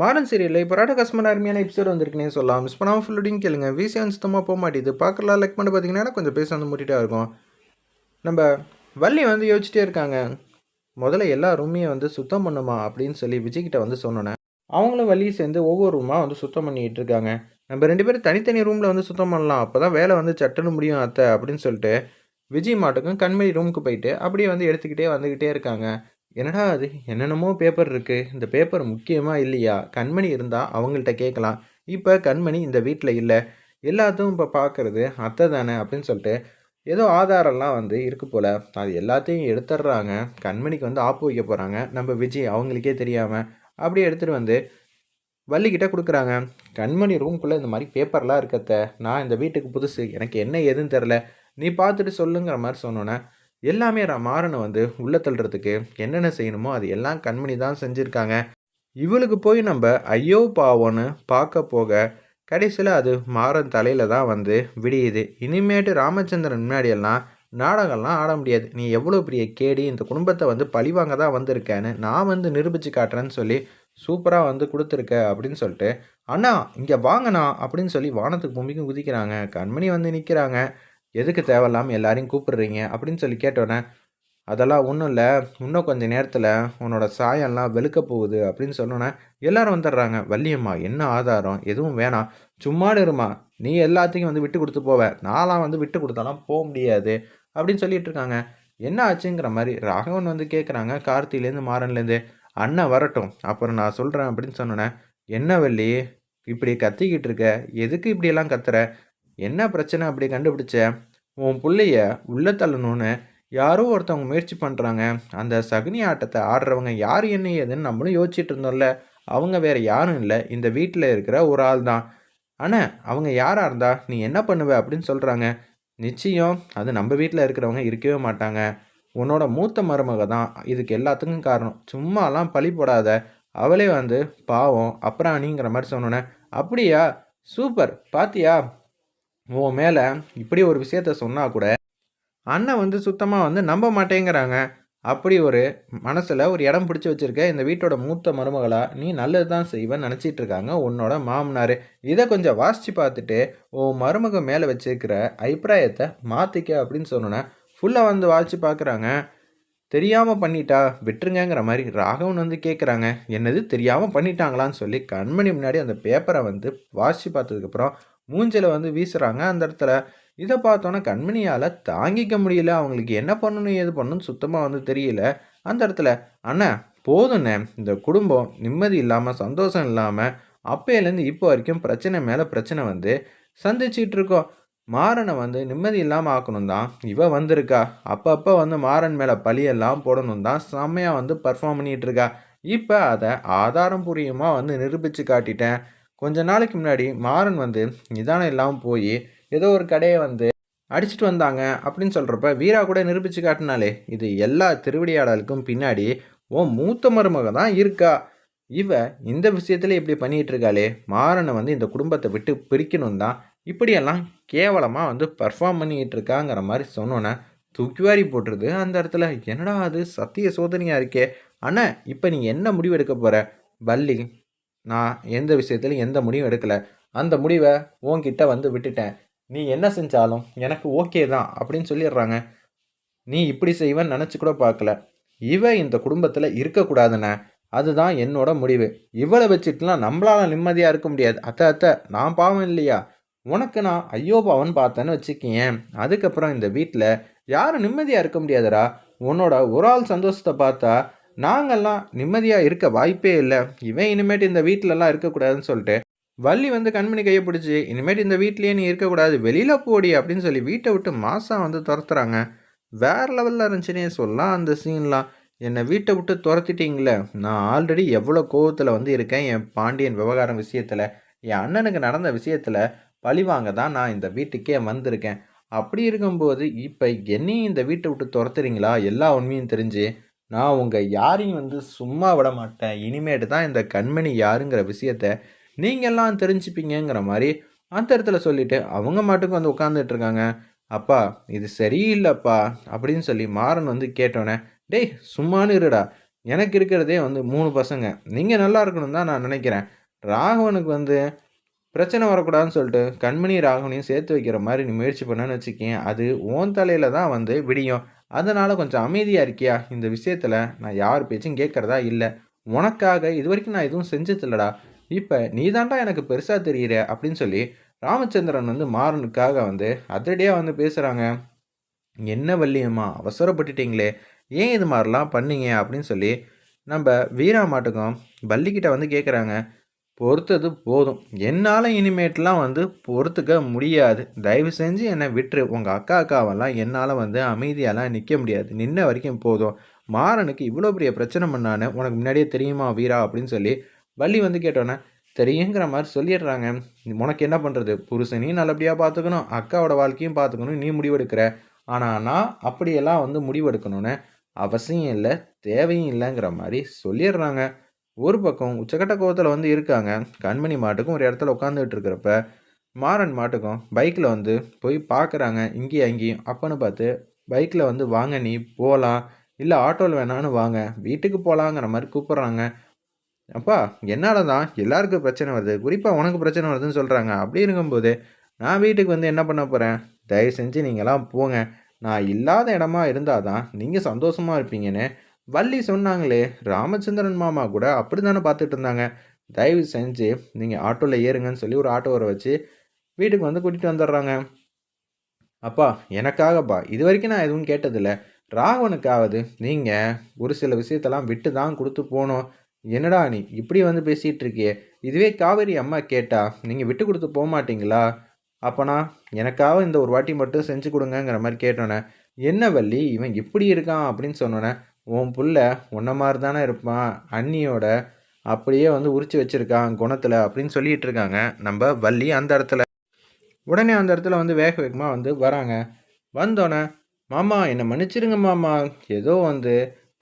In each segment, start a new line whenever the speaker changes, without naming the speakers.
Modern சீரியலில் இப்போ ராடகாஸ்மான அருமையான எபிசோட் வந்திருக்குனே சொல்லலாம். மிஸ் பண்ணாமல் ஃபுல்லோடையும் கேளுங்க. விசியான் சுத்தமாக போக மாட்டேது. பார்க்கலாம் லைக் பண்ணி பார்த்தீங்கன்னா கொஞ்சம் பேச வந்து முட்டிகிட்டே இருக்கும். நம்ம வள்ளி வந்து யோசிச்சிட்டே இருக்காங்க. முதல்ல எல்லா ரூமையும் வந்து சுத்தம் பண்ணுமா அப்படின்னு சொல்லி விஜய்கிட்ட வந்து சொன்னோன்னே அவங்களும் வள்ளி சேர்ந்து ஒவ்வொரு ரூமாக வந்து சுத்தம் பண்ணிக்கிட்டு இருக்காங்க. நம்ம ரெண்டு பேரும் தனித்தனி ரூமில் வந்து சுத்தம் பண்ணலாம். அப்போ தான் வேலை வந்து சட்டுன்னு முடியும் அத்தை அப்படின்னு சொல்லிட்டு விஜய் மாட்டுக்கும் கண்மணி ரூமுக்கு போயிட்டு அப்படியே வந்து எடுத்துக்கிட்டே வந்துக்கிட்டே இருக்காங்க. என்னடா அது? என்னென்னமோ பேப்பர் இருக்குது இந்த பேப்பர் முக்கியமாக இல்லையா? கண்மணி இருந்தால் அவங்கள்ட்ட கேட்கலாம். இப்போ கண்மணி இந்த வீட்டில் இல்லை. எல்லாத்தையும் இப்போ பார்க்குறது அத்தை தானே அப்படின்னு சொல்லிட்டு ஏதோ ஆதாரம்லாம் வந்து இருக்கு போல். அது எல்லாத்தையும் எடுத்துடுறாங்க. கண்மணிக்கு வந்து ஆப்பு வைக்க போகிறாங்க நம்ம விஜய் அவங்களுக்கே தெரியாமல் அப்படியே எடுத்துகிட்டு வந்து வள்ளிக்கிட்ட கொடுக்குறாங்க. கண்மணி ரூம்குள்ளே இந்த மாதிரி பேப்பர்லாம் இருக்கத்த நான் இந்த வீட்டுக்கு புதுசு. எனக்கு என்ன ஏதுன்னு தெரில நீ பார்த்துட்டு சொல்லுங்கிற மாதிரி சொன்னோன்னே எல்லாமே மாறனை வந்து உள்ள தள்ளுறதுக்கு என்னென்ன செய்யணுமோ அது எல்லாம் கண்மணி தான் செஞ்சுருக்காங்க. இவளுக்கு போய் நம்ம ஐயோ பாவோன்னு பார்க்க போக கடைசியில் அது மாறன் தலையில் தான் வந்து விடியுது. இனிமேட்டு ராமச்சந்திரன் முன்னாடியெல்லாம் நாடகம்லாம் ஆட முடியாது. நீ எவ்வளோ பெரிய கேடி இந்த குடும்பத்தை வந்து பழிவாங்க தான் வந்திருக்கேன்னு நான் வந்து நிரூபித்து காட்டுறேன்னு சொல்லி சூப்பராக வந்து கொடுத்துருக்க அப்படின்னு சொல்லிட்டு அண்ணா இங்கே வாங்கண்ணா அப்படின்னு சொல்லி வானத்துக்கு பூமிக்கும் குதிக்கிறாங்க. கண்மணி வந்து நிற்கிறாங்க எதுக்கு தேவையில்லாமல் எல்லாரையும் கூப்பிடுறீங்க? அப்படின்னு சொல்லி கேட்டோன்னே அதெல்லாம் ஒன்றும் இல்லை. இன்னும் கொஞ்சம் நேரத்தில் உன்னோட சாயம்லாம் வெளுக்க போகுது. அப்படின்னு சொன்னோன்னே எல்லாரும் வந்துடுறாங்க. வள்ளியம்மா என்ன ஆதாரம்? எதுவும் வேணாம். சும்மாடு இருமா. நீ எல்லாத்தையும் வந்து விட்டு கொடுத்து போவ. நான்லாம் வந்து விட்டு கொடுத்தாலாம் போக முடியாது. அப்படின்னு சொல்லிட்டு இருக்காங்க. என்ன ஆச்சுங்கிற மாதிரி ராகவன் வந்து கேட்குறாங்க கார்த்திலேருந்து மாறன்லேருந்து அண்ணன் வரட்டும். அப்புறம் நான் சொல்கிறேன் அப்படின்னு சொன்னோன்னே என்ன வள்ளி? இப்படி கத்திக்கிட்டு இருக்க. எதுக்கு இப்படியெல்லாம் கத்துற? என்ன பிரச்சனை அப்படி கண்டுபிடிச்ச? உன் பிள்ளைய உள்ள தள்ளணும்னு யாரோ ஒருத்தவங்க முயற்சி பண்ணுறாங்க அந்த சகுனி ஆட்டத்தை ஆடுறவங்க யார் என்ன ஏதுன்னு நம்மளும் யோசிச்சுட்டு இருந்தோம்ல. அவங்க வேற யாரும் இல்லை. இந்த வீட்டில் இருக்கிற ஒரு ஆள் தான். ஆனால் அவங்க யாராக இருந்தா நீ என்ன பண்ணுவ? அப்படின்னு சொல்கிறாங்க நிச்சயம் அது நம்ம வீட்டில் இருக்கிறவங்க இருக்கவே மாட்டாங்க. உன்னோட மூத்த மருமக தான் இதுக்கு எல்லாத்துக்கும் காரணம். சும்மாலாம் பழி போடாத. அவளே வந்து பாவம் அப்புறாணிங்கிற மாதிரி சொன்னோன்னே அப்படியா? சூப்பர். பாத்தியா? உன் மேலே இப்படி ஒரு விஷயத்த சொன்னால் கூட அண்ணன் வந்து சுத்தமாக வந்து நம்ப மாட்டேங்கிறாங்க. அப்படி ஒரு மனசில் ஒரு இடம் பிடிச்சி வச்சிருக்க இந்த வீட்டோட மூத்த மருமகளாக நீ நல்லது தான் செய்வேன்னு நினச்சிட்டு இருக்காங்க உன்னோட மாமனார். இதை கொஞ்சம் வாசித்து பார்த்துட்டு உன் மருமக மேலே வச்சிருக்கிற அபிப்பிராயத்தை மாற்றிக்க அப்படின்னு சொன்னோன்னே ஃபுல்லாக வந்து வாசித்து பார்க்குறாங்க. தெரியாமல் பண்ணிட்டா விட்டுருங்கங்கிற மாதிரி ராகவன் வந்து கேட்குறாங்க என்னது தெரியாமல் பண்ணிட்டாங்களான்னு சொல்லி கண்மணி முன்னாடி அந்த பேப்பரை வந்து வாசித்து பார்த்ததுக்கப்புறம் மூஞ்சில் வந்து வீசுகிறாங்க அந்த இடத்துல இதை பார்த்தோன்னே கண்மணியால் தாங்கிக்க முடியல. அவங்களுக்கு என்ன பண்ணணும் ஏது பண்ணணும்னு சுத்தமாக வந்து தெரியல. அந்த இடத்துல அண்ணா போதுண்ணே. இந்த குடும்பம் நிம்மதி இல்லாமல் சந்தோஷம் இல்லாமல் அப்பையிலேருந்து இப்போ வரைக்கும் பிரச்சனை மேலே பிரச்சனை வந்து சந்திச்சிட்டு இருக்கோம். மாறனை வந்து நிம்மதி இல்லாமல் ஆக்கணும் தான். இவ வந்திருக்கா. அப்பப்போ வந்து மாறன் மேலே பழியெல்லாம் போடணும் தான். செம்மையாக வந்து பர்ஃபார்ம் பண்ணிகிட்டு இருக்கா. இப்போ அதை ஆதாரம் பூர்வமாக வந்து நிரூபித்து காட்டிட்டேன். கொஞ்ச நாளைக்கு முன்னாடி மாறன் வந்து நிதானம் இல்லாமல் போய் ஏதோ ஒரு கடையை வந்து அடிச்சிட்டு வந்தாங்க அப்படின்னு சொல்கிறப்ப வீரா கூட நிரூபித்து காட்டினாலே இது எல்லா திருவிடையாடலுக்கும் பின்னாடி ஓ மூத்த மருமக தான் இருக்கா? இவ இந்த விஷயத்துல இப்படி பண்ணிகிட்டு இருக்காளே மாறனை வந்து இந்த குடும்பத்தை விட்டு பிரிக்கணும் தான். இப்படியெல்லாம் கேவலமாக வந்து பர்ஃபார்ம் பண்ணிக்கிட்டு இருக்காங்கிற மாதிரி சொன்னோன்னே தூக்கிவாரி போட்டுருது அந்த இடத்துல. என்னடா அது சத்திய சோதனையாக இருக்கே. ஆனால் இப்போ நீ என்ன முடிவு எடுக்க போகிற வள்ளி நான் எந்த விஷயத்துலையும் எந்த முடிவும் எடுக்கலை. அந்த முடிவை உன்கிட்ட வந்து விட்டுட்டேன். நீ என்ன செஞ்சாலும் எனக்கு ஓகே தான் அப்படின்னு சொல்லிடுறாங்க. நீ இப்படி செய்வேன்னு நினச்சி கூட பார்க்கல. இவ இந்த குடும்பத்தில் இருக்கக்கூடாதுண்ணே. அதுதான் என்னோட முடிவு. இவளை வச்சுட்டுலாம் நம்மளால் நிம்மதியாக இருக்க முடியாது. அத்தை அத்தை நான் பாவம் இல்லையா? உனக்கு நான் ஐயோ பாவன் பார்த்தேன்னு வச்சுக்கேன் அதுக்கப்புறம் இந்த வீட்டில் யாரும் நிம்மதியாக இருக்க முடியாதுடா. உன்னோட ஒரு ஆள் சந்தோஷத்தை பார்த்தா நாங்கள்லாம் நிம்மதியாக இருக்க வாய்ப்பே இல்லை. இவன் இனிமேட்டு இந்த வீட்டிலலாம் இருக்கக்கூடாதுன்னு சொல்லிட்டு வள்ளி வந்து கண்மணி கையை பிடிச்சி இனிமேட்டு இந்த வீட்லேயே நீ இருக்கக்கூடாது வெளியில் போடி அப்படின்னு சொல்லி வீட்டை விட்டு மாதம் வந்து துரத்துறாங்க. வேறு லெவலில் இருந்துச்சுன்னே சொல்லலாம் அந்த சீன்லாம் என்னை வீட்டை விட்டு துரத்திட்டீங்களே. நான் ஆல்ரெடி எவ்வளோ கோவத்தில் வந்து இருக்கேன் என் பாண்டியன் விவகாரம் விஷயத்தில். என் அண்ணனுக்கு நடந்த விஷயத்தில் பழிவாங்க தான் நான் இந்த வீட்டுக்கே வந்திருக்கேன். அப்படி இருக்கும்போது இப்போ என்னையும் இந்த வீட்டை விட்டு துரத்துறீங்களா? எல்லா உண்மையும் தெரிஞ்சு நான் உங்கள் யாரையும் வந்து சும்மா விட மாட்டேன். இனிமேட்டு தான் இந்த கண்மணி யாருங்கிற விஷயத்த நீங்கள்லாம் தெரிஞ்சுப்பீங்கங்கிற மாதிரி அந்த இடத்துல சொல்லிட்டு அவங்க மாட்டுக்கு வந்து உட்காந்துட்டு இருக்காங்க. அப்பா இது சரியில்லைப்பா அப்படின்னு சொல்லி மாறன் வந்து கேட்டோன்னே டேய் சும்மானு இருடா. எனக்கு இருக்கிறதே வந்து மூணு பசங்க. நீங்கள் நல்லா இருக்கணும் தான் நான் நினைக்கிறேன். ராகவனுக்கு வந்து பிரச்சனை வரக்கூடாதுன்னு சொல்லிட்டு கண்மணி ராகவனையும் சேர்த்து வைக்கிற மாதிரி நீ முயற்சி பண்ணன்னு வச்சுக்கேன். அது ஓன் தலையில் தான் வந்து விடியும். அதனால் கொஞ்சம் அமைதியாக இருக்கியா? இந்த விஷயத்தில் நான் யார் பேச்சும் கேட்குறதா இல்லை. உனக்காக இது வரைக்கும் நான் எதுவும் செஞ்சதில்லடா. இப்போ நீ தாண்டா எனக்கு பெருசாக தெரிகிற அப்படின்னு சொல்லி ராமச்சந்திரன் வந்து மாறனுக்காக வந்து அதிரடியாக வந்து பேசுகிறாங்க என்ன வள்ளியம்மா அவசரப்பட்டுட்டீங்களே. ஏன் இது மாதிரிலாம் பண்ணீங்க அப்படின்னு சொல்லி நம்ம வீரா மாட்டுக்கும் வள்ளிக்கிட்ட வந்து கேட்குறாங்க பொறுத்தது போதும். என்னால் இனிமேட்லாம் வந்து பொறுத்துக்க முடியாது. தயவு செஞ்சு என்னை விட்டுரு. உங்கள் அக்கா அக்காவெல்லாம் என்னால் வந்து அமைதியாலாம் நிற்க முடியாது. நின்ன வரைக்கும் போதும். மாறனுக்கு இவ்வளோ பெரிய பிரச்சனை பண்ணான்னு உனக்கு முன்னாடியே தெரியுமா வீரா அப்படின்னு சொல்லி வள்ளி வந்து கேட்டோன்னே தெரியுங்கிற மாதிரி சொல்லிடுறாங்க. உனக்கு என்ன பண்ணுறது புருஷனையும் நல்லபடியாக பார்த்துக்கணும் அக்காவோட வாழ்க்கையும் பார்த்துக்கணும் நீ முடிவெடுக்கிற. ஆனால் நான் அப்படியெல்லாம் வந்து முடிவெடுக்கணும்னு அவசியம் இல்லை தேவையும் இல்லைங்கிற மாதிரி சொல்லிடுறாங்க. ஒரு பக்கம் உச்சக்கட்ட கோவத்தில் வந்து இருக்காங்க. கண்மணி மாட்டுக்கும் ஒரு இடத்துல உட்காந்துட்டு இருக்கிறப்ப மாறன் மாட்டுக்கும் பைக்கில் வந்து போய் பார்க்குறாங்க இங்கேயும். அங்கேயும் அப்பன்னு பார்த்து பைக்கில் வந்து வாங்க நீ போகலாம் இல்லை ஆட்டோவில் வேணான்னு வாங்க. வீட்டுக்கு போகலாங்கிற மாதிரி கூப்பிட்றாங்க. அப்பா என்னால் தான் எல்லாருக்கும் பிரச்சனை வருது. குறிப்பாக உனக்கு பிரச்சனை வருதுன்னு சொல்கிறாங்க அப்படி இருக்கும்போது நான் வீட்டுக்கு வந்து என்ன பண்ண போகிறேன் தயவு செஞ்சு நீங்களாம் போங்க. நான் இல்லாத இடமா இருந்தால் தான் நீங்கள் சந்தோஷமாக இருப்பீங்கன்னு வள்ளி சொன்னாங்களே ராமச்சந்திரன் மாமா கூட அப்படி தானே பார்த்துட்டு இருந்தாங்க. தயவு செஞ்சு நீங்கள் ஆட்டோவில் ஏறுங்கன்னு சொல்லி ஒரு ஆட்டோ வர வச்சு வீட்டுக்கு வந்து கூட்டிகிட்டு வந்துடுறாங்க. அப்பா எனக்காகப்பா. இது வரைக்கும் நான் எதுவும் கேட்டதில்ல. ராகவனுக்காவது நீங்கள் ஒரு சில விஷயத்தெல்லாம் விட்டு தான் கொடுத்து போகணும். என்னடா நீ இப்படி வந்து பேசிகிட்டு இருக்கியே? இதுவே காவேரி அம்மா கேட்டால் நீங்கள் விட்டு கொடுத்து போக மாட்டீங்களா? அப்போனா எனக்காக இந்த ஒரு வாட்டி மட்டும் செஞ்சு கொடுங்கங்கிற மாதிரி கேட்டோன்னே என்ன வள்ளி? இவன் இப்படி இருக்கான் அப்படின்னு சொன்னோன்னே உன் புள்ள உன்ன மாதிரி தானே இருப்பான். அண்ணியோட அப்படியே வந்து உரிச்சு வச்சுருக்கான் குணத்தில் அப்படின்னு சொல்லிகிட்டு இருக்காங்க. நம்ம வள்ளி அந்த இடத்துல. உடனே அந்த இடத்துல வந்து வேக வேகமாக வந்து வராங்க. வந்தோடனே மாமா என்னை மன்னிச்சிருங்க மாமா. ஏதோ வந்து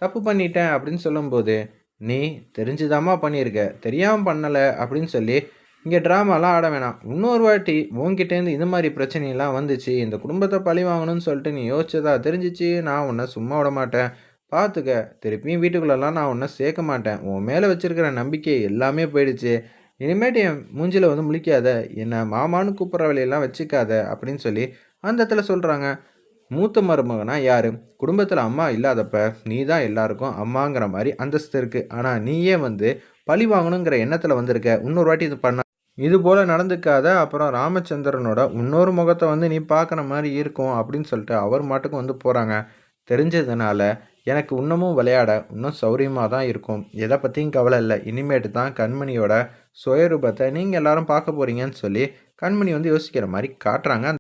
தப்பு பண்ணிட்டேன் அப்படின்னு சொல்லும்போது நீ தெரிஞ்சுதாம்மா பண்ணியிருக்க தெரியாமல் பண்ணலை அப்படின்னு சொல்லி இங்கே ட்ராமாலாம் ஆட வேணாம். இன்னொரு வாட்டி உன்கிட்டேருந்து இந்த மாதிரி பிரச்சனையெல்லாம் வந்துச்சு. இந்த குடும்பத்தை பழி வாங்கணும்னு சொல்லிட்டு நீ யோசிச்சதா தெரிஞ்சிச்சு. நான் உன்னை சும்மா விட மாட்டேன். பார்த்துக்க. திருப்பியும் வீட்டுக்குள்ளெல்லாம் நான் ஒன்றும் சேர்க்க மாட்டேன். உன் மேலே வச்சுருக்கிற நம்பிக்கை எல்லாமே போயிடுச்சு. இனிமேட்டு என் மூஞ்சில் வந்து முழிக்காத. என்னை மாமான்னு கூப்பிட்ற வேலையெல்லாம் வச்சுக்காத அப்படின்னு சொல்லி அந்த இடத்துல சொல்கிறாங்க மூத்த மருமகனா யார்? குடும்பத்தில் அம்மா இல்லாதப்ப நீ தான் எல்லாருக்கும் அம்மாங்கிற மாதிரி அந்தஸ்து இருக்குது ஆனால் நீயே வந்து பழி வாங்கணுங்கிற எண்ணத்தில் வந்திருக்க. இன்னொரு வாட்டி இது பண்ண. இது போல் நடந்துக்காத. அப்புறம் ராமச்சந்திரனோட இன்னொரு முகத்தை வந்து நீ பார்க்குற மாதிரி இருக்கும் அப்படின்னு சொல்லிட்டு அவர் மாட்டுக்கும் வந்து போகிறாங்க தெரிஞ்சதுனால எனக்கு இன்னமும் விளையாட இன்னும் சௌரியமாக தான் இருக்கும். எதை பற்றியும் கவலை இல்லை. இனிமேட்டு தான் கண்மணியோட சுயரூபத்தை நீங்கள் எல்லாரும் பார்க்க போகிறீங்கன்னு சொல்லி கண்மணி வந்து யோசிக்கிற மாதிரி காட்டுறாங்க.